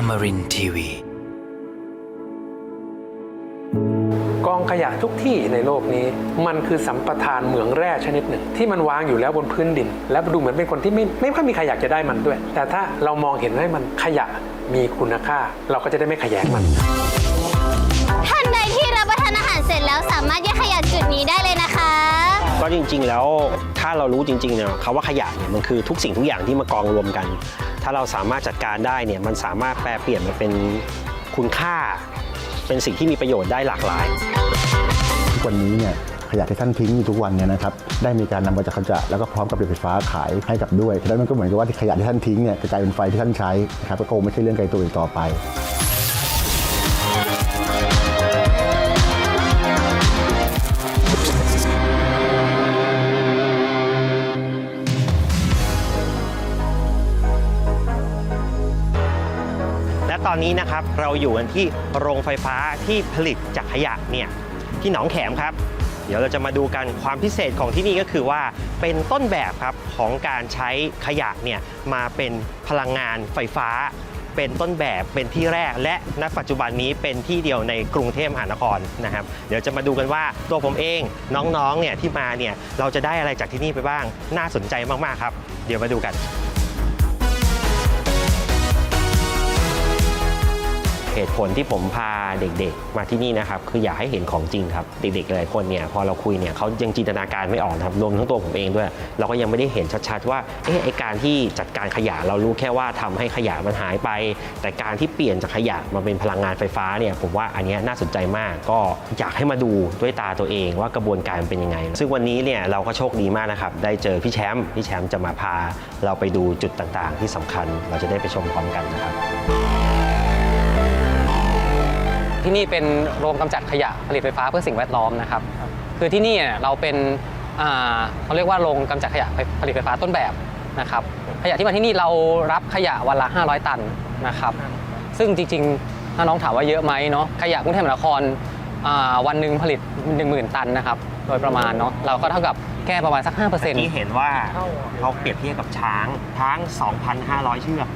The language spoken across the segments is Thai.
Amarin Tiwi. กองขยะทุกที่ในโลกนี้ มันคือสัมปทานเหมืองแร่ชนิดหนึ่ง ที่มันวางอยู่แล้วบนพื้นดิน แล้วดูเหมือนเป็นคนที่ไม่ไม่ค่อยมีใครอยากจะได้มันด้วย แต่ถ้าเรามองเห็นให้มันขยะมีคุณค่า เราก็จะได้ไม่ขยงมันท่านใดที่รับประทานอาหารเสร็จแล้วสามารถแยกขยะจุดนี้ได้เลยนะคะ ก็จริงๆแล้วถ้าเรารู้จริงๆเนี่ยคำว่าขยะเนี่ยมันคือทุกสิ่งทุกอย่างที่มากองรวมกัน ถ้าเราสามารถจัดการได้เนี่ยมันสามารถแปลเปลี่ยนมาเป็นคุณค่า เป็นสิ่งที่มีประโยชน์ได้หลากหลาย ทุกวันนี้เนี่ยขยะที่ท่านทิ้งอยู่ทุกวันเนี่ยนะครับได้มีการนำมาจากขยะแล้วก็พร้อมกับเปลี่ยนไฟฟ้าขายให้กับด้วยฉะนั้นมันก็เหมือนกับว่าที่ขยะที่ท่านทิ้งเนี่ยจะกลายเป็นไฟที่ท่านใช้นะครับก็คงไม่ใช่เรื่องไกลตัวอีกต่อไป อนนี้นะครับเราอยู่กันที่โรงไฟฟ้าที่ผลิตจากขยะเนี่ยที่หนองแขมครับ เดี๋ยวเราจะมาดูกันความพิเศษของที่นี่ก็คือว่าเป็นต้นแบบครับของการใช้ขยะเนี่ยมาเป็นพลังงานไฟฟ้า เป็นต้นแบบเป็นที่แรก และณปัจจุบันนี้เป็นที่เดียวในกรุงเทพมหานครนะครับ เดี๋ยวจะมาดูกันว่าตัวผมเองน้องๆเนี่ยที่มาเนี่ยเราจะได้อะไรจากที่นี่ไปบ้างน่าสนใจมากๆครับ เดี๋ยวมาดูกัน เหตุผลที่ผมพาเด็กๆ มาที่นี่นะครับคืออยากให้เห็นของจริงครับเด็กๆหลายคนเนี่ยพอเราคุยเนี่ยเขายังจินตนาการไม่ออกนะครับรวมทั้งตัวผมเองด้วย เราก็ยังไม่ได้เห็นชัดๆว่าเอ๊ะไอการที่จัดการขยะเรารู้แค่ว่าทำให้ขยะมันหายไป แต่การที่เปลี่ยนจากขยะมาเป็นพลังงานไฟฟ้าเนี่ยผมว่าอันนี้น่าสนใจมาก ก็อยากให้มาดูด้วยตาตัวเองว่ากระบวนการเป็นยังไง ซึ่งวันนี้เนี่ยเราก็โชคดีมากนะครับได้เจอพี่แชมป์พี่แชมป์จะมาพาเราไปดูจุดต่างๆ ที่สำคัญเราจะได้ไปชมพร้อมกันนะครับ ที่นี่เป็นโรงกำจัดขยะผลิตไฟฟ้าเพื่อสิ่งแวดล้อมนะครับ คือที่นี่เนี่ยเราเป็นอ่าเขาเรียกว่าโรงกำจัดขยะผลิตไฟฟ้าต้นแบบนะครับขยะที่มาที่นี่เรารับขยะวันละ 500 ตันนะครับซึ่งจริงๆถ้าน้องถามว่าเยอะไหมเนาะขยะกรุงเทพมหานครอ่าวันหนึ่งผลิต 10,000 ตันนะครับโดยประมาณเนาะเราก็เท่ากับแค่ประมาณสัก 5%ที่เห็นว่าเขาเปรียบเทียบกับช้างช้าง 2,500 เชือก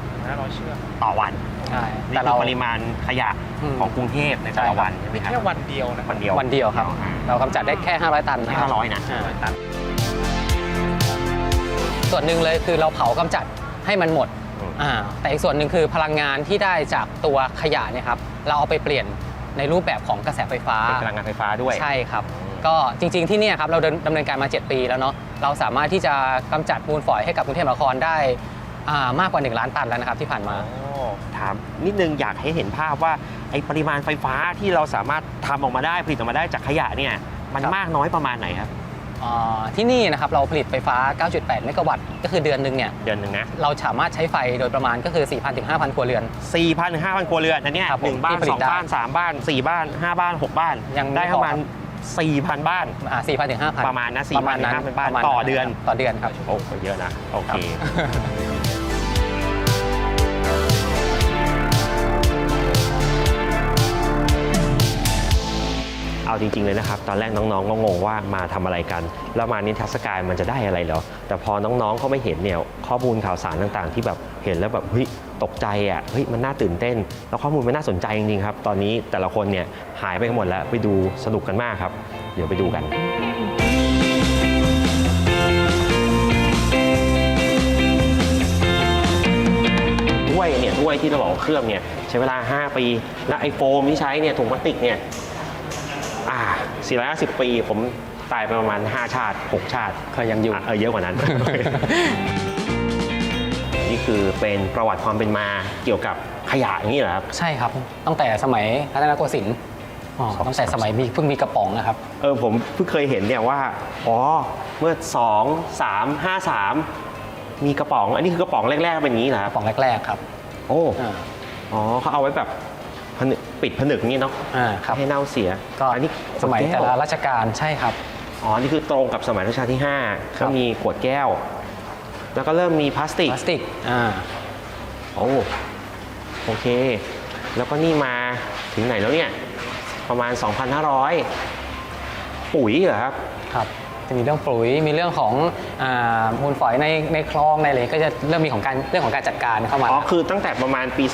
ต่อวัน ใช่นี่แต่คืเรา อปริมาณขยะอืม ของกรุงเทพในแต่ใช่ครัละบวันใช่ไหมครับแค่วันเดียวนะวันเดียววันเดียวครับอ่าเรากำจัดได้แค่ 500 ตันแค่นะครับ500นะอ่าส่วนหนึ่งเลยคือเราเผากำจัดให้มันหมดอืมอ่าแต่อีกส่วนหนึ่งคือพลังงานที่ได้จากตัวขยะเนี่ยครับเราเอาไปเปลี่ยนในรูปแบบของกระแสไฟฟ้า เป็นพลังงานไฟฟ้าด้วย ใช่ครับ ก็จริงๆที่เนี่ยครับเราเดินดำเนินการมา 7 ปีแล้วเนาะเราสามารถที่จะกำจัดมูลฝอยให้กับกรุงเทพมหานครได้อ่า มากกว่า 1 ล้านตันแล้วนะครับที่ผ่านมา ถามนิดนึงอยากให้เห็นภาพว่าไอปริมาณไฟฟ้าที่เราสามารถทำออกมาได้ผลิตออกมาได้จากขยะเนี่ยมันครับมากน้อยประมาณไหนครับอ่าที่นี่นะครับเราผลิตไฟฟ้า 9.8 เมกะวัตต์ ก็คือเดือนหนึ่งเนี่ย เดือนหนึ่งนะ เราสามารถใช้ไฟโดยประมาณก็คือ 4,000 ถึง 5,000 ครัวเรือน 4,000 ถึง 5,000 ครัวเรือนอันเนี้ยครับผมหนึ่งบ้านที่ผลิสตองได้บ้านสามบ้านสี่บ้านห้าบ้านหกบ้าน ยังไม่ได้พอประมาณ 4,000 บ้าน อ่า 4,000 ถึง 5,000 ประมาณนะ4,000ประมาณนั้นถึง 5,000 บ้านประมณต่อเดือน ต่อเดือนครับ โอ้ก็เยอะนะ โอเค เอาจริงๆเลยนะครับ ตอนแรกน้องๆก็งงว่ามาทำอะไรกัน แล้วมานิทรรศการมันจะได้อะไรเหรอ แต่พอน้องๆเขาไม่เห็นเนี่ยข้อมูลข่าวสารต่างๆ ที่แบบเห็นแล้วแบบเฮ้ยตกใจอะเฮ้ยมันน่าตื่นเต้น แล้วข้อมูลมันน่าสนใจจริงๆครับ ตอนนี้แต่ละคนเนี่ยหายไปหมดแล้วไปดูสนุกกันมากครับ เดี๋ยวไปดูกันถ้วยเนี่ยถ้วยที่เราบอกว่าเครื่องเนี่ยใช้เวลา 5 ปี และไอโฟมที่ใช้เนี่ยถุงพลาสติกเนี่ย 450 ปี ผมตายไปประมาณ 5 ชาติ 6 ชาติเคยยังอยู่ะเออเยอะกว่านั้น นี่คือเป็นประวัติความเป็นมาเกี่ยวกับขยะอย่างนี้เหรอครับ ใช่ครับ ตั้งแต่สมัยรัตนโกสินทร์อ๋อตั้งแต่สมัยมีเพิ่งมีกระป๋องนะครับ เออผมเพิ่งเคยเห็นเนี่ยว่า อ๋อ เมื่อ 2 3 5 3 มีกระป๋อง อันนี้คือกระป๋องแรกๆเป็นอย่างนี้เหรอกครัระบป๋องแรกๆครับโอ้ อ่า อ๋อเขาเอาไว้แบบผนึก ปิดผนึกนี่เนาะอ่าครับ ให้เน่าเสียก็อันนี้สมัยขวดแต่ก้วละราชการใช่ครับ อ๋อนี่คือตรงกับสมัยรัชกาลที่5ครัก็บ มีขวดแก้ว แล้วก็เริ่มมีพลาสติกพลาสติกอ่าโอ้โอเค แล้วก็นี่มาถึงไหนแล้วเนี่ย ประมาณ 2,500 ปุ๋ยเหรอครับ ครับ จะมีเรื่องปุ๋ยมีเรื่องของอามูลฝอยในในคลองในอะไรก็จะเริ่มมีของการเรื่องของการจัดการเข้ามา อ๋อ คือตั้งแต่ประมาณปี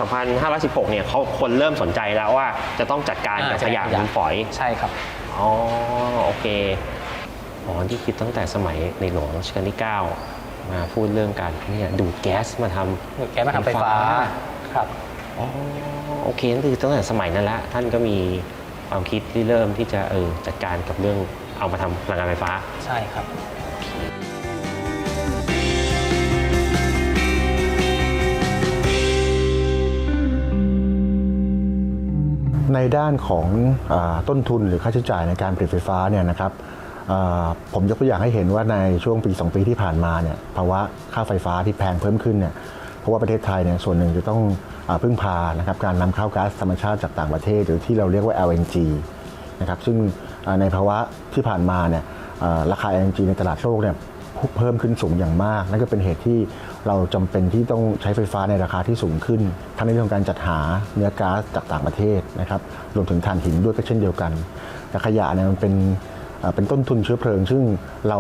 2516 เนี่ยเขาคนเริ่มสนใจแล้วว่าจะต้องจัดการกับอ่าขยะจัดการ มูลฝอย ใช่ครับ อ๋อ โอเค อ๋อ ที่คิดตั้งแต่สมัยในหลวงรัชกาลที่ 9 มาพูดเรื่องการเนี่ยดูดแก๊สมาทำดูดแก๊สมาทำไฟฟ้า ครับ อ๋อ โอเคนั่นคือตั้งแต่สมัยนั้นละ ท่านก็มีความคิดที่เริ่มที่จะเออจัดการกับเรื่อง เอามาทำพลังงานไฟฟ้า ใช่ครับ ในด้านของอาต้นทุนหรือค่าใช้จ่ายในการผลิตไฟฟ้าเนี่ยนะครับอ่าผมยกตัวอย่างให้เห็นว่าในช่วงปี 2 ปีที่ผ่านมาเนี่ยภาวะค่าไฟฟ้าที่แพงเพิ่มขึ้นเนี่ยเพราะว่าประเทศไทยเนี่ยส่วนหนึ่งจะต้องอาพึ่งพานะครับการนำเข้าก๊าซธรรมชาติจากต่างประเทศ หรือที่เราเรียกว่า LNG นะครับซึ่งอ่า ในภาวะที่ผ่านมาเนี่ยอ่าราคา LNG ในตลาดโลกเนี่ยเพิ่มขึ้นสูงอย่างมาก นั่นก็เป็นเหตุที่เราจำเป็นที่ต้องใช้ไฟฟ้าในราคาที่สูงขึ้น ทั้งในเรื่องของการจัดหาเนื้อก๊าซจากต่างประเทศนะครับรวมถึงถ่านหินด้วยก็เช่นเดียวกันแต่ขยะเนี่ยมันเป็นเป็นต้นทุนเชื้อเพลิง ซึ่งเรา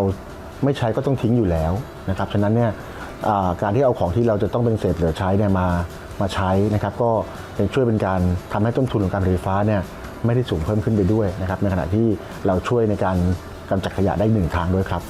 ไม่ใช้ก็ต้องทิ้งอยู่แล้วนะครับฉะนั้นเนี่ยการที่เอาของที่เราจะต้องเป็นเศษเหลือใช้เนี่ยมามาใช้นะครับ ก็เป็นช่วยเป็นการทำให้ต้นทุนของการผลิตไฟฟ้าเนี่ย ไม่ได้สูงเพิ่มขึ้นไปด้วยนะครับในขณะที่เราช่วยในการกำจัดขยะได้หนึ่งทางด้วยครับ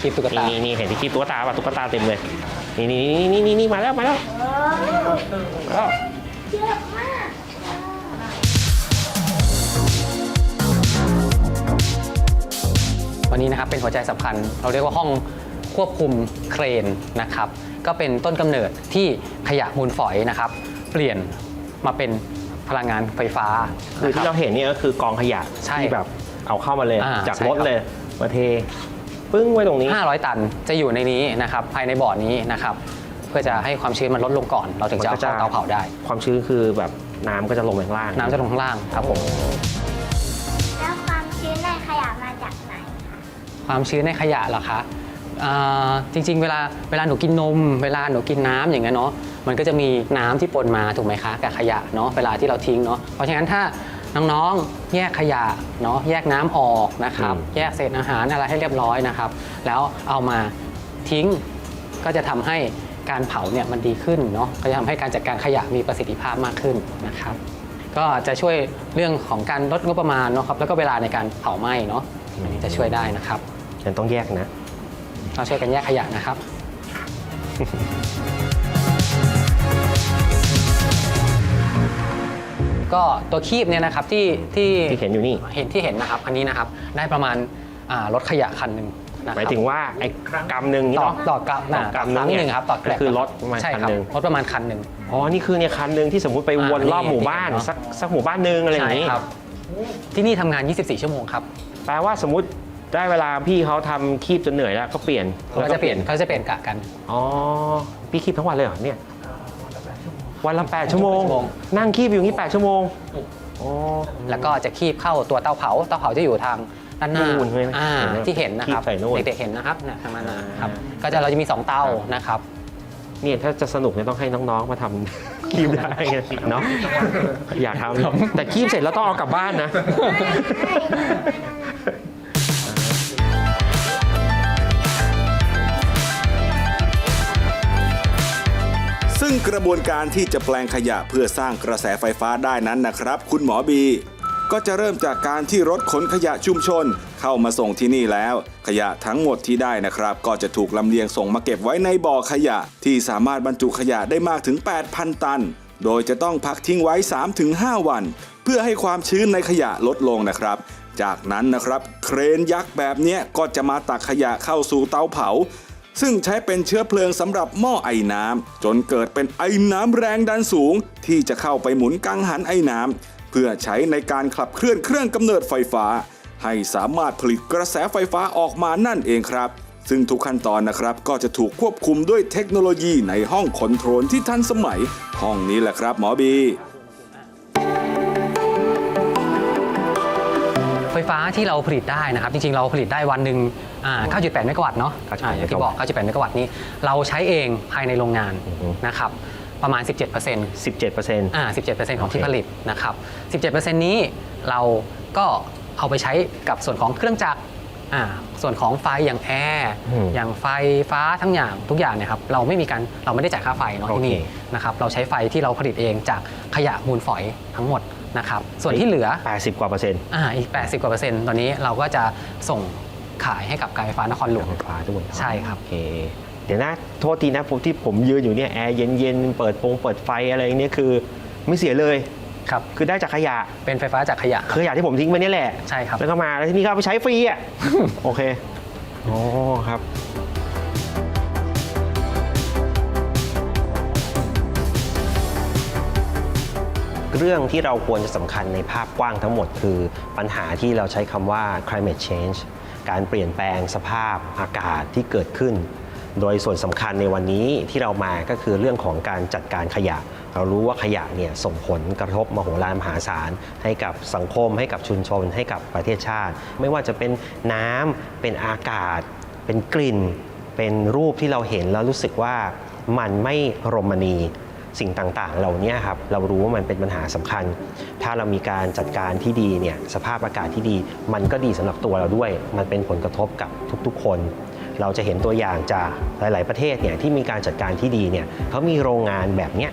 คลิปตุ๊กตานี่นี่เห็นที่คีบตุ๊กตาป่ะตุ๊กตาเต็มเลย นี่นี่นี่นี่นี่มาแล้วมาแล้วมาแล้ววันนี้นะครับเป็นหัวใจสำคัญ เราเรียกว่าห้องควบคุมเครนนะครับ ก็เป็นต้นกำเนิดที่ขยะมูลฝอยนะครับ เปลี่ยนมาเป็นพลังงานไฟฟ้าคือนะคที่รับเราเห็นเนี่ยก็คือกองขยะใช่ที่แบบเอาเข้ามาเลยอ่าจากใช่รถครับเลยมาเท ปึ้งไว้ตรงนี้ 500 ตันจะอยู่ในนี้นะครับภายในบ่อนี้นะครับเพื่อจะให้ความชื้นมันลดลงก่อน เราถึงจะเอาเข้าเตาเผาได้ ความชื้นคือแบบน้ำก็จะลงไปข้างล่างน้ำจะลงข้างล่างครับผมแล้วความชื้นในขยะมาจากไหน ความชื้นในขยะเหรอคะอ่าจริงๆ เวลาเวลาหนูกินนม เวลาหนูกินน้ำอย่างเงี้ยเนาะมันก็จะมีน้ำที่ปนมาถูกไหมคะกับขยะเนาะเวลาที่เราทิ้งเนาะเพราะฉะนั้นถ้า น้องๆ แยกขยะเนาะแยกน้ำออกนะครับแยกเศษอาหารอะไรให้เรียบร้อยนะครับ แล้วเอามาทิ้งก็จะทำให้การเผาเนี่ยมันดีขึ้นเนาะก็จะทำให้การจัดการขยะมีประสิทธิภาพมากขึ้นนะครับ ก็จะช่วยเรื่องของการลดงบประมาณเนาะครับแล้วก็เวลาในการเผาไหม้เนาะอันนี้จะช่วยได้นะครับ ฉันต้องแยกนะ เราช่วยกันแยกขยะนะครับ ก็ตัวคีบเนี่ยนะครับที่ที่ที่เห็นอยู่นี่ เห็นที่เห็นนะครับ อันนี้นะครับได้ประมาณอ่ารถขยะคันหนึ่งนะคหรับมายถึงว่าไอ้กำหนึ่งนี่ต่อเนาะ ต่อกรัมต่อกรัมครั้งนึงหเนี่ยนึ่งครับต่อแกลบก็คือรถประมาณใช่คันครับหนึ่ง รถประมาณคันหนึ่ง อ๋อ นี่คือเนี่ยคันหนึ่งที่สมมติไปวนอ่ารอบหมู่บ้านนี่เนอะสักสักหมู่บ้านหนึ่งอะไรอย่างนี้ ใช่ครับ ที่นี่ทำงาน 24 ชั่วโมงครับแปลว่าสมมติได้เวลาพี่เขาทำคีบจนเหนื่อยแล้วก็เปลี่ยนเขาจะเปลี่ยนเขาจะเปลี่ยนกะกัน อ๋อ พี่คีบทั้งวันเลยเหรอเนี่ย วันละ8ชั่วโมงชั่วโมง นั่งคีบอยู่อย่างนี้8ชั่วโมงอ๋อแล้วก็จะคีบเข้าตัวเตาเผา เตาเผาจะอยู่ทางด้านหน้านู่นใช่ไหมอ่าเห็นไหมที่เห็นนะครับคีบใส่นู่นเด็กๆเห็นนะครับเนี่ยทางนั้นนะครับอ่าก็จะเราจะมี 2 เตานะครับเนี่ยถ้าจะสนุกเนี่ยต้องให้น้องๆมาทำคีบได้เนาะอยากทำแต่คีบเสร็จแล้วต้องเอากลับบ้านนะ กระบวนการที่จะแปลงขยะเพื่อสร้างกระแสไฟฟ้าได้นั้นนะครับ คุณหมอบี ก็จะเริ่มจากการที่รถขนขยะชุมชน เข้ามาส่งที่นี่แล้ว ขยะทั้งหมดที่ได้นะครับ ก็จะถูกลำเลียงส่งมาเก็บไว้ในบ่อขยะ ที่สามารถบรรจุขยะได้มากถึง 8,000 ตัน โดยจะต้องพักทิ้งไว้ 3-5 วัน เพื่อให้ความชื้นในขยะลดลงนะครับจากนั้นนะครับ เครนยักษ์แบบนี้ก็จะมาตักขยะเข้าสู่เตาเผา ซึ่งใช้เป็นเชื้อเพลิงสำหรับหม้อไอ้น้ำจนเกิดเป็นไอ้น้ำแรงดันสูง ที่จะเข้าไปหมุนกังหันไอ้น้ำเพื่อใช้ในการขับเคลื่อนเครื่องกำเนิดไฟฟ้า ให้สามารถผลิตกระแสไฟฟ้าออกมานั่นเองครับ ซึ่งทุกขั้นตอนนะครับก็จะถูกควบคุมด้วยเทคโนโลยีในห้องคอนโทรลที่ทันสมัย ห้องนี้แหละครับหมอบี ฟฟ้าที่เราผลิตได้นะครับ จริงๆ เราผลิตได้วันหนึ่งอ่า9.8 เมกะวัตต์เนาะ9.8อ่าอย่างที่บอก 9.8 เมกะวัตต์นี้เราใช้เองภายในโรงงานอือฮึนะครับประมาณ 17% 17%อ่า17%ของที่โอเคผลิตนะครับ17%นี้เราก็เอาไปใช้กับส่วนของเครื่องจักรอ่าส่วนของไฟอย่างแอร์อืมอย่างไฟฟ้าทั้งอย่างทุกอย่างเนี่ยครับเราไม่มีการเราไม่ได้จ่ายค่าไฟเนาะที่นี่โอเคนะครับเราใช้ไฟที่เราผลิตเองจากขยะมูลฝอยทั้งหมด นะครับส่วนที่เหลือ 80 กว่าเปอร์เซ็นต์อ่าอีก 80 กว่าเปอร์เซ็นต์ตอนนี้เราก็จะส่งขายให้กับการไฟฟ้านครหลวง ไฟฟ้าด้วยใช่ครับ โอเคเดี๋ยวนะโทษทีนะผมที่ผมยืนอยู่เนี่ยแอร์เย็นๆเปิดโปงเปิดไฟอะไรเนี่ยคือไม่เสียเลย ครับ คือได้จากขยะเป็นไฟฟ้าจากขยะคือขยะที่ผมทิ้งไปนี่แหละ ใช่ครับ แล้วก็มาแล้วที่นี่ก็เอาไปใช้ฟรีอะ โอเคอ๋อครับ เรื่องที่เราควรจะสำคัญในภาพกว้างทั้งหมดคือปัญหาที่เราใช้คำว่า climate change การเปลี่ยนแปลงสภาพอากาศที่เกิดขึ้น โดยส่วนสำคัญในวันนี้ที่เรามาก็คือเรื่องของการจัดการขยะ เรารู้ว่าขยะเนี่ยส่งผลกระทบมโหฬารมหาศาล ให้กับสังคม ให้กับชุมชน ให้กับประเทศชาติ ไม่ว่าจะเป็นน้ำเป็นอากาศ เป็นกลิ่น เป็นรูปที่เราเห็นแล้วรู้สึกว่ามันไม่รมณี สิ่งต่างๆ เหล่านี้ครับเรารู้ว่ามันเป็นปัญหาสำคัญ ถ้าเรามีการจัดการที่ดีเนี่ยสภาพอากาศที่ดี มันก็ดีสำหรับตัวเราด้วย มันเป็นผลกระทบกับทุกๆ คน เราจะเห็นตัวอย่างจากหลาย ๆ ประเทศเนี่ยที่มีการจัดการที่ดีเนี่ยเขามีโรงงานแบบเนี้ย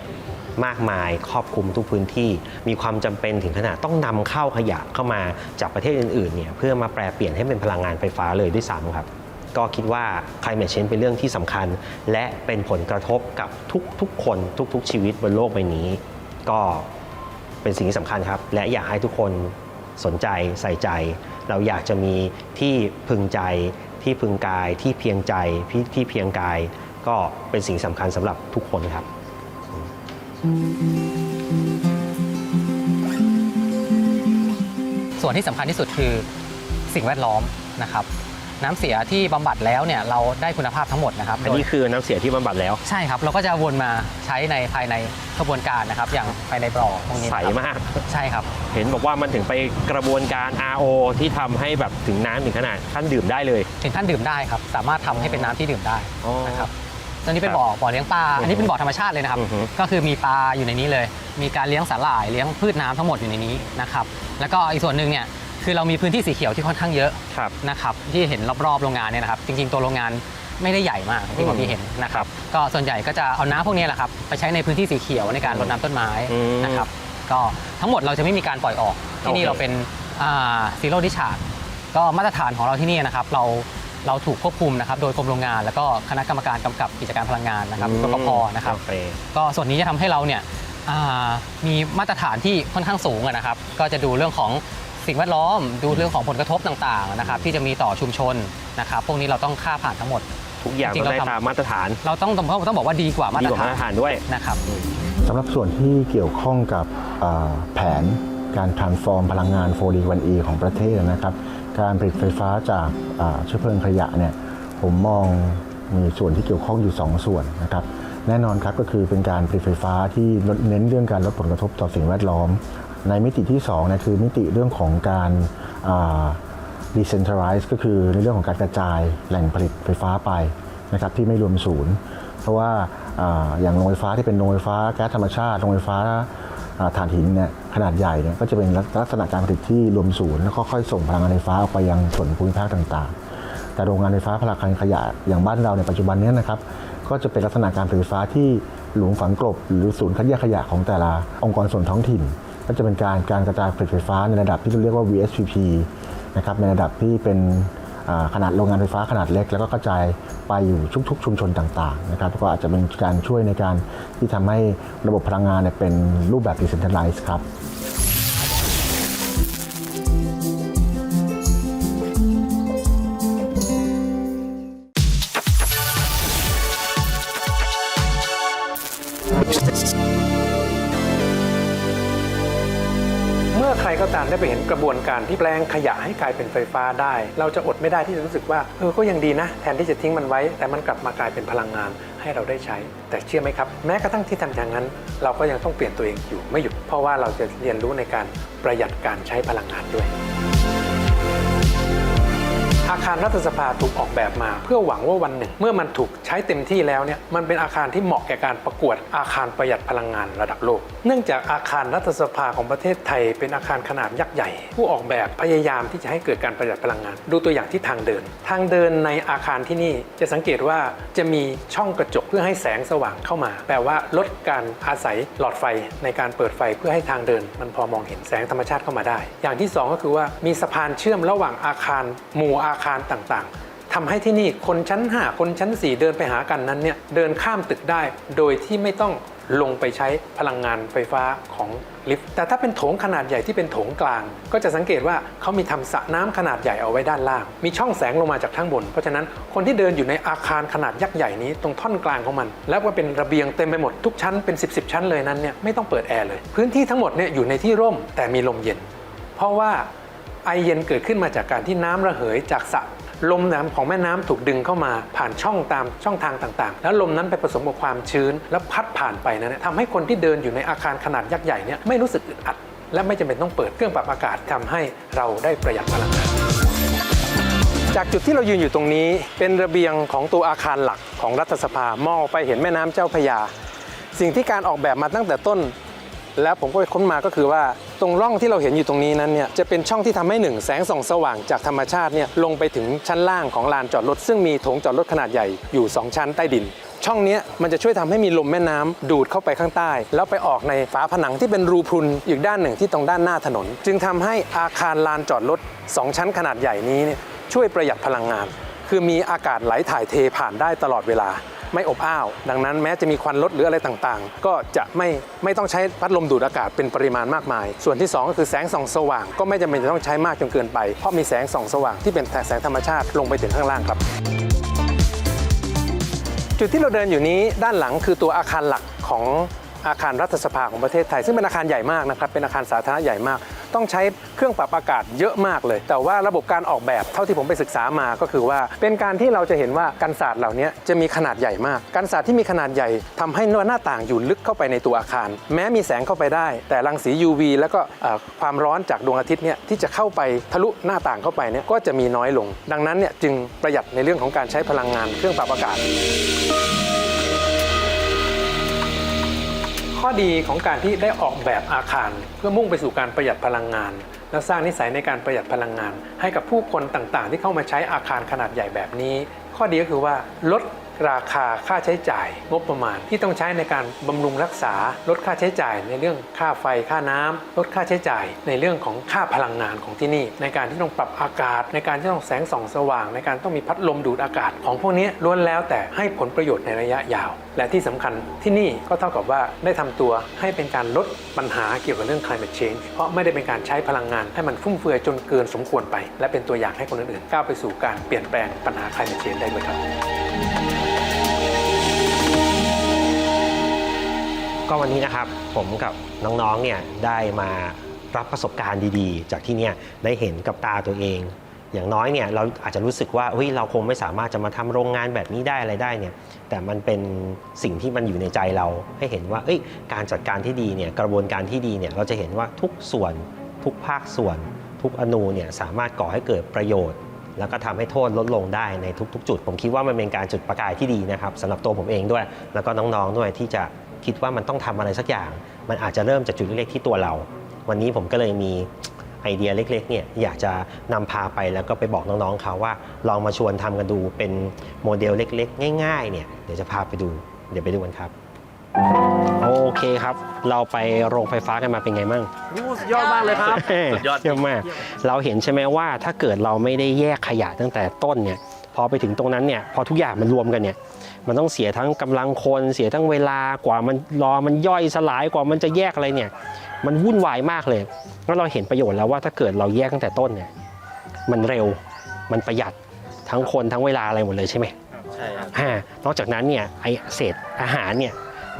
มากมายครอบคลุมทุกพื้นที่ มีความจำเป็นถึงขนาดต้องนำเข้าขยะเข้ามาจากประเทศอื่นๆเนี่ยเพื่อมาแปลเปลี่ยนให้เป็นพลังงานไฟฟ้าเลยด้วยซ้ำครับ ก็คิดว่า climate change เป็นเรื่องที่สำคัญ และเป็นผลกระทบกับทุกๆ คนทุก ๆ ชีวิตบนโลกใบนี้ ก็เป็นสิ่งที่สำคัญครับ และอยากให้ทุกคนสนใจใส่ใจ เราอยากจะมีที่พึงใจที่พึงกายที่เพียงใจที่เพียงกาย ก็เป็นสิ่งสำคัญสำหรับทุกคนครับ ส่วนที่สำคัญที่สุดคือสิ่งแวดล้อมนะครับ น้ำเสียที่บำบัดแล้วเนี่ยเราได้คุณภาพทั้งหมดนะครับอันนี้โดยคือน้ำเสียที่บำบัดแล้วใช่ครับเราก็จะวนมาใช้ในภายในกระบวนการนะครับ อย่างภายในบ่อตรงนี้ใสนะครับมากใช่ครับ เห็นบอกว่ามันถึงไปกระบวนการ RO ที่ทำให้แบบถึงน้ำถึงขนาดขั้นดื่มได้เลยถึงขั้นดื่มได้ครับสามารถทำให้เป็นน้ำที่ดื่มได้อ๋อนะครับตอนนี้เป็นบ่อบ่อเลี้ยงปลาอันนี้เป็นบ่อธรรมชาติเลยนะครับอือฮึก็คือมีปลาอยู่ในนี้เลย มีการเลี้ยงสาหร่ายเลี้ยงพืชน้ำทั้งหมดอยู่ในนี้นะครับแล้วก็อีกส่วนหนึ่งเนี่ย คือเรามีพื้นที่สีเขียวที่ค่อนข้างเยอะครับ นะครับที่เห็นรอบๆโรงงานเนี่ยนะครับจริงๆตัวโรงงานไม่ได้ใหญ่มากที่ผมพี่เห็นนะครับก็ส่วนใหญ่ก็จะเอาน้ำพวกนี้แหละครับไปใช้ในพื้นที่สีเขียวในการรดน้ำต้นไม้อืมนะครับก็ทั้งหมดเราจะไม่มีการปล่อยออกที่นี่โอเคเราเป็นซีโร่ดิชาร์ดก็มาตรฐานของเราที่นี่นะครับเราเราถูกควบคุมนะครับโดยกรมโรงงาน แล้วก็คณะกรรมการกำกับกิจการพลังงานนะครับกกพนะครับโอเคก็ส่วนนี้จะทำให้เราเนี่ยอ่ามีมาตรฐานที่ค่อนข้างสูงอะนะครับ ก็จะดูเรื่องของ สิ่งแวดล้อม ดูเรื่องของผลกระทบต่างๆนะครับที่จะมีต่อชุมชนนะครับพวกนี้เราต้องค่าผ่านทั้งหมด ทุกอย่างจริต้องงๆได้เราทำ ตามมาตรฐานเราต้องต้องต้องบอกว่าดีกว่ามาดีตรกว่าฐามาตรฐานนด้วย นะครับ สำหรับส่วนที่เกี่ยวข้องกับอ่าแผนการ transform พลังงาน 4D 1E ของประเทศนะครับ การผลิตไฟฟ้าจากอ่าเชื้อเพลิงขยะเนี่ยผมมองมีส่วนที่เกี่ยวข้องอยู่ 2 ส่วนนะครับ แน่นอนครับก็คือเป็นการผลิตไฟฟ้าที่ลดเน้นเรื่องการลดผลกระทบต่อสิ่งแวดล้อม ในมิติที่2นี่ยคือมิติเรื่องของการ decentralize ก็คือในเรื่องของการกระจายแหล่งผลิตไฟฟ้าไปนะครับที่ไม่รวมศูนย์ เพราะว่าอย่างโรงไฟฟ้าที่เป็นโรงไฟฟ้าแก๊สธรรมชาติโรงไฟฟ้าอ่าถ่านหินเนี่ยขนาดใหญ่เนี่ยก็จะเป็นลักษณะการผลิตที่รวมศูนย์แล้วก็ค่อยส่งพลังงานไฟฟ้าออกไปยังส่วนภูมิภาคต่างๆ แต่โรงงานไฟฟ้าพลังงานขยะอย่างบ้านเราในปัจจุบันนี้นะครับก็จะเป็นลักษณะการผลิตไฟฟ้าที่หลุมฝังกลบ หรือศูนย์คัดแยกขยะของแต่ละองค์กรส่วนท้องถิ่น ก็จะเป็นการการกระจายผลิตไฟฟ้าในระดับที่เราเรียกว่า VSPP นะครับในระดับที่เป็นขนาดโรงงานไฟฟ้าขนาดเล็ก แล้วก็กระจายไปอยู่ทุกๆ ชุมชนต่างๆนะครับก็อาจจะเป็นการช่วยในการที่ทำให้ระบบพลังงานเนเป็นรูปแบบ decentralized ครับ ก็ตามได้ไปเห็นกระบวนการที่แปลงขยะให้กลายเป็นไฟฟ้าได้ เราจะอดไม่ได้ที่จะรู้สึกว่าเออก็ยังดีนะ แทนที่จะทิ้งมันไว้ แต่มันกลับมากลายเป็นพลังงานให้เราได้ใช้ แต่เชื่อไหมครับ แม้กระทั่งที่ทำอย่างนั้น เราก็ยังต้องเปลี่ยนตัวเองอยู่ไม่หยุดเพราะว่าเราจะเรียนรู้ในการประหยัดการใช้พลังงานด้วย อาคารรัฐสภาถูกออกแบบมา เพื่อหวังว่าวันหนึ่ง เมื่อมันถูกใช้เต็มที่แล้วเนี่ยมันเป็นอาคารที่เหมาะแก่การประกวดอาคารประหยัดพลังงานระดับโลก เนื่องจากอาคารรัฐสภาของประเทศไทย เป็นอาคารขนาดยักษ์ใหญ่ ผู้ออกแบบพยายามที่จะให้เกิดการประหยัดพลังงาน ดูตัวอย่างที่ทางเดิน ทางเดินในอาคารที่นี่จะสังเกตว่าจะมีช่องกระจกเพื่อให้แสงสว่างเข้ามา แปลว่าลดการอาศัยหลอดไฟในการเปิดไฟเพื่อให้ทางเดิน มันพอมองเห็นแสงธรรมชาติเข้ามาได้ อย่างที่สองก็คือว่ามีสะพานเชื่อมระหว่างอาคารหมู่อาคารต่างๆทำให้ที่นี่คนชั้น 5 คนชั้น 4 เดินไปหากันนั้นเนี่ยเดินข้ามตึกได้ โดยที่ไม่ต้องลงไปใช้พลังงานไฟฟ้าของลิฟต์ แต่ถ้าเป็นโถงขนาดใหญ่ที่เป็นโถงกลาง ก็จะสังเกตว่าเขามีทำสระน้ำขนาดใหญ่เอาไว้ด้านล่าง มีช่องแสงลงมาจากข้างบน เพราะฉะนั้นคนที่เดินอยู่ในอาคารขนาดยักษ์ใหญ่นี้ตรงท่อนกลางของมัน แล้วก็เป็นระเบียงเต็มไปหมดทุกชั้นเป็น 10บสชั้นเลยนั้นเนี่ยไม่ต้องเปิดแอร์เลย พื้นที่ทั้งหมดเนี่ยอยู่ในที่ร่มแต่มีลมเย็น เพราะว่า ไอเย็นเกิดขึ้นมาจากการที่น้ำระเหยจากสระลมน้ำของแม่น้ำถูกดึงเข้ามาผ่านช่องตามช่องทางต่าง ๆ แล้วลมนั้นไปผสมกับความชื้น แล้วพัดผ่านไปนั้นทำให้คนที่เดินอยู่ในอาคารขนาดยักษ์ใหญ่เนี่ยไม่รู้สึกอึดอัด และไม่จำเป็นต้องเปิดเครื่องปรับอากาศทำให้เราได้ประหยัดพลังงานจากจุดที่เรายืนอยู่ตรงนี้ เป็นระเบียงของตัวอาคารหลักของรัฐสภามองไปเห็นแม่น้ำเจ้าพยา สิ่งที่การออกแบบมาตั้งแต่ต้น แล้วผมก็ไปค้นมาก็คือว่าตรงร่องที่เราเห็นอยู่ตรงนี้นั้นเนี่ยจะเป็นช่องที่ทำให้หนึ่งแสงส่องสว่างจากธรรมชาติเนี่ยลงไปถึงชั้นล่างของลานจอดรถ ซึ่งมีโถงจอดรถขนาดใหญ่อยู่ 2 ชั้นใต้ดิน ช่องนี้มันจะช่วยทำให้มีลมแม่น้ำดูดเข้าไปข้างใต้ แล้วไปออกในฝาผนังที่เป็นรูพรุนอีกด้านหนึ่งที่ตรงด้านหน้าถนน จึงทำให้อาคารลานจอดรถ 2 ชั้นขนาดใหญ่นี้เนี่ยช่วยประหยัดพลังงาน คือมีอากาศไหลถ่ายเทผ่านได้ตลอดเวลา ไม่อบอ้าว ดังนั้นแม้จะมีควันรถหรืออะไรต่างๆ ก็จะไม่ไม่ต้องใช้พัดลมดูดอากาศเป็นปริมาณมากมาย ส่วนที่ 2 ก็คือแสงส่องสว่าง ก็ไม่จำเป็นจะต้องใช้มากจนเกินไป เพราะมีแสงส่องสว่างที่เป็นแสงธรรมชาติลงไปถึงข้างล่างครับ จุดที่เราเดินอยู่นี้ด้านหลังคือตัวอาคารหลักของอาคารรัฐสภาของประเทศไทย ซึ่งเป็นอาคารใหญ่มากนะครับเป็นอาคารสาธารณะใหญ่มาก ต้องใช้เครื่องปรับอากาศเยอะมากเลย แต่ว่าระบบการออกแบบเท่าที่ผมไปศึกษามาก็คือว่า เป็นการที่เราจะเห็นว่ากันศาสตร์เหล่านี้จะมีขนาดใหญ่มาก กันศาสตร์ที่มีขนาดใหญ่ทำให้หน้าต่างอยู่ลึกเข้าไปในตัวอาคาร แม้มีแสงเข้าไปได้ แต่รังสี UV แล้วก็ความร้อนจากดวงอาทิตย์เนี่ยที่จะเข้าไปทะลุหน้าต่างเข้าไปเนี่ยก็จะมีน้อยลง ดังนั้นเนี่ยจึงประหยัดในเรื่องของการใช้พลังงานเครื่องปรับอากาศ ข้อดีของการที่ได้ออกแบบอาคาร เพื่อมุ่งไปสู่การประหยัดพลังงาน และสร้างนิสัยในการประหยัดพลังงาน ให้กับผู้คนต่างๆ ที่เข้ามาใช้อาคารขนาดใหญ่แบบนี้ ข้อดีก็คือว่าลด ราคาค่าใช้จ่ายงบประมาณ ที่ต้องใช้ในการบำรุงรักษาลดค่าใช้จ่ายในเรื่องค่าไฟค่าน้ำลดค่าใช้จ่ายในเรื่องของค่าพลังงานของที่นี่ ในการที่ต้องปรับอากาศ ในการที่ต้องแสงส่องสว่าง ในการต้องมีพัดลมดูดอากาศ ของพวกนี้ล้วนแล้วแต่ให้ผลประโยชน์ในระยะยาว และที่สำคัญที่นี่ก็เท่ากับว่าได้ทำตัวให้เป็นการลดปัญหาเกี่ยวกับเรื่อง climate change เพราะไม่ได้เป็นการใช้พลังงานให้มันฟุ่มเฟือยจนเกินสมควรไป และเป็นตัวอย่างให้คนอื่นๆก้าวไปสู่การเปลี่ยนแปลงปัญหา climate change ได้ด้วยครับ ก็วันนี้นะครับผมกับน้องๆเนี่ยได้มารับประสบการณ์ดีๆ จากที่เนี่ยได้เห็นกับตาตัวเอง อย่างน้อยเนี่ยเราอาจจะรู้สึกว่าเฮ้ยเราคงไม่สามารถจะมาทำโรงงานแบบนี้ได้อะไรได้เนี่ยแต่มันเป็นสิ่งที่มันอยู่ในใจเราให้เห็นว่าเอ้ยการจัดการที่ดีเนี่ยกระบวนการที่ดีเนี่ยเราจะเห็นว่าทุกส่วนทุกภาคส่วน ทุกอนูเนี่ยสามารถก่อให้เกิดประโยชน์แล้วก็ทำให้โทษลดลงได้ในทุก ๆ จุด ผมคิดว่ามันเป็นการจุดประกายที่ดีนะครับสำหรับตัวผมเองด้วย แล้วก็น้องๆด้วยที่จะ คิดว่ามันต้องทำอะไรสักอย่าง มันอาจจะเริ่มจากจุดเล็กๆที่ตัวเรา วันนี้ผมก็เลยมีไอเดียเล็กๆเนี่ยอยากจะนำพาไปแล้วก็ไปบอกน้องๆเขาว่า ลองมาชวนทำกันดูเป็นโมเดลเล็กๆ ง่ายๆเนี่ยเดี๋ยวจะพาไปดู เดี๋ยวไปดูกันครับ โอเคครับ เราไปโรงไฟฟ้ากันมาเป็นไงมั่งสุดยอดมากเลยครับสุดยอดเยี่ยมมากเราเห็นใช่ไหมว่าถ้าเกิดเราไม่ได้แยกขยะตั้งแต่ต้นเนี่ยพอไปถึงตรงนั้นเนี่ยพอทุกอย่างมันรวมกันเนี่ย มันต้องเสียทั้งกำลังคน เสียทั้งเวลากว่ามันรอมันย่อยสลายกว่ามันจะแยกอะไรเนี่ย มันวุ่นวายมากเลยแล้วเราเห็นประโยชน์แล้วว่าถ้าเกิดเราแยกตั้งแต่ต้นเนี่ยมันเร็วมันประหยัดทั้งคนทั้งเวลาอะไรหมดเลยใช่ไหมใช่ครับอ่านอกจากนั้นเนี่ยไอเศษอาหารเนี่ย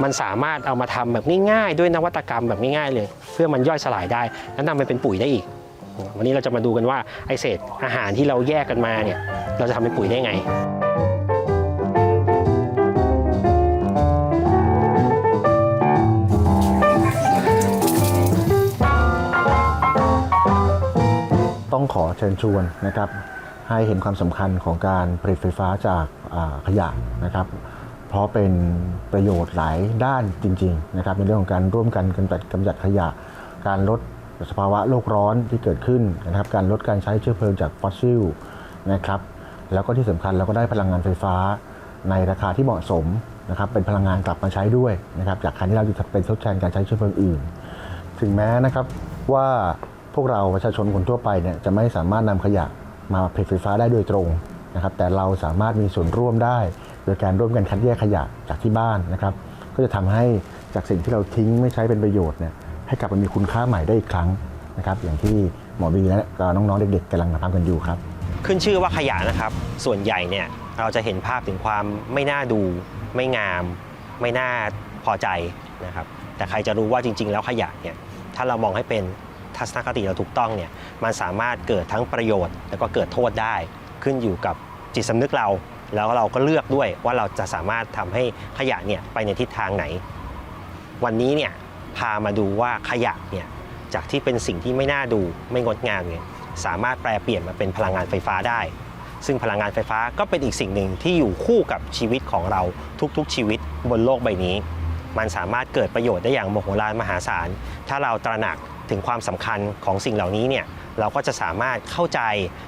มันสามารถเอามาทำแบบง่ายๆ ด้วยนวัตกรรมแบบง่ายๆเลย เพื่อมันย่อยสลายได้ แล้วนำไปเป็นปุ๋ยได้อีก วันนี้เราจะมาดูกันว่าไอเศษอาหารที่เราแยกกันมาเนี่ยเราจะทำเป็นปุ๋ยได้ไง ขอเชิญชวนนะครับให้เห็นความสำคัญของการผลิตไฟฟ้าจากขยะนะครับเพราะเป็นประโยชน์หลายด้านจริงๆนะครับในเรื่องของการร่วมกันกำจัดกำจัดขยะ การลดสภาวะโลกร้อนที่เกิดขึ้นนะครับการลดการใช้เชื้อเพลิงจากฟอสซิลนะครับแล้วก็ที่สำคัญเราก็ได้พลังงานไฟฟ้าในราคาที่เหมาะสมนะครับเป็นพลังงานกลับมาใช้ด้วยนะครับจากการที่เราจะเป็นทดแทนการใช้เชื้อเพลิงอื่น ถึงแม้นะครับว่า พวกเราประชาชนคนทั่วไปเนี่ยจะไม่สามารถนำขยะมาผลิตไฟฟ้าได้โดยตรงนะครับ แต่เราสามารถมีส่วนร่วมได้ โดยการร่วมกันคัดแยกขยะจากที่บ้านนะครับ ก็จะทำให้จากสิ่งที่เราทิ้งไม่ใช้เป็นประโยชน์เนี่ยให้กลับมามีคุณค่าใหม่ได้อีกครั้งนะครับ อย่างที่หมอบีและน้องๆเด็กๆกำลังทำกันอยู่ครับ ขึ้นชื่อว่าขยะนะครับ ส่วนใหญ่เนี่ยเราจะเห็นภาพถึงความไม่น่าดู ไม่งาม ไม่น่าพอใจนะครับ แต่ใครจะรู้ว่าจริง ๆ แล้วขยะเนี่ยถ้าเรามองให้เป็น ทัศนคติเราถูกต้องเนี่ยมันสามารถเกิดทั้งประโยชน์ แล้วก็เกิดโทษได้ขึ้นอยู่กับจิตสำนึกเรา แล้วเราก็เลือกด้วยว่าเราจะสามารถทำให้ขยะเนี่ยไปในทิศทางไหน วันนี้เนี่ยพามาดูว่าขยะเนี่ยจากที่เป็นสิ่งที่ไม่น่าดูไม่งดงามเนี่ยสามารถแปลเปลี่ยนมาเป็นพลังงานไฟฟ้าได้ ซึ่งพลังงานไฟฟ้าก็เป็นอีกสิ่งหนึ่งที่อยู่คู่กับชีวิตของเราทุกๆชีวิตบนโลกใบนี้ มันสามารถเกิดประโยชน์ได้อย่างมโหฬารมหาศาล ถ้าเราตระหนัก ถึงความสำคัญของสิ่งเหล่านี้เนี่ยเราก็จะสามารถเข้าใจ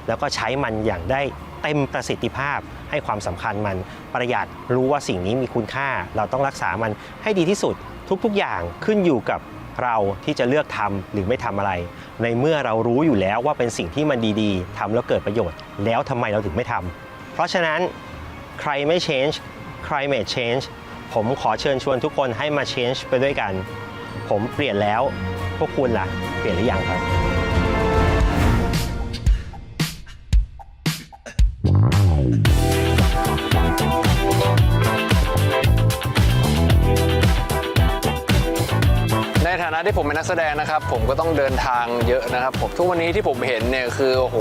แล้วก็ใช้มันอย่างได้เต็มประสิทธิภาพ ให้ความสำคัญมันประหยัดรู้ว่าสิ่งนี้มีคุณค่า เราต้องรักษามันให้ดีที่สุดทุกๆอย่างขึ้นอยู่กับเราที่จะเลือกทำหรือไม่ทำอะไร ในเมื่อเรารู้อยู่แล้วว่าเป็นสิ่งที่มันดีๆทำแล้วเกิดประโยชน์ แล้วทำไมเราถึงไม่ทำเพราะฉะนั้นใครไม่ change climate change ผมขอเชิญชวนทุกคนให้มา change ไปด้วยกัน ผมเปลี่ยนแล้ว พวกคุณล่ะ เปลี่ยนหรือยังครับ ในฐานะที่ผมเป็นนักแสดงนะครับ ผมก็ต้องเดินทางเยอะนะครับ ผมทุกวันนี้ที่ผมเห็นเนี่ยคือโอ้โห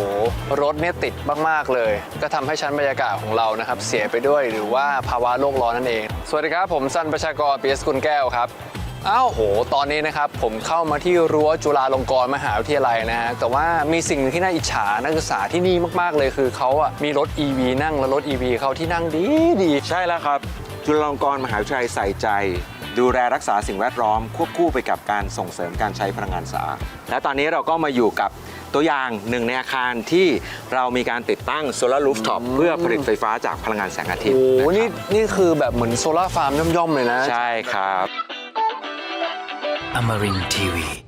รถเนี่ยติดมากๆเลย ก็ทำให้ชั้นบรรยากาศของเรานะครับ เสียไปด้วยหรือว่าภาวะโลกร้อนนั่นเอง สวัสดีครับผมสันประชากรปียสกุลแก้วครับ อ้าวโห ตอนนี้นะครับผมเข้ามาที่รั้วจุฬาลงกรณ์มหาวิทยาลัยนะฮะแต่ว่ามีสิ่งหนึ่งที่น่าอิจฉานักศึกษาที่นี่มากๆเลยคือเขาอะมีรถ EV นั่งแล้วรถ EV เขาที่นั่งดีดีๆใช่แล้วครับ จุฬาลงกรณ์มหาวิทยาลัยใส่ใจ ดูแลรักษาสิ่งแวดล้อม ควบคู่ไปกับการส่งเสริมการใช้พลังงานสะอาดและตอนนี้เราก็มาอยู่กับตัวอย่างหนึ่งในอาคารที่เรามีการติดตั้งโซลารูฟท็อปเพื่อผลิตไฟฟ้าจากพลังงานแสงอาทิตย์โอ้โหะครับนี่นี่คือแบบเหมือนโซลาร์ฟาร์มย่อมๆเลยนะ ใช่ครับ Amarin Tiwi.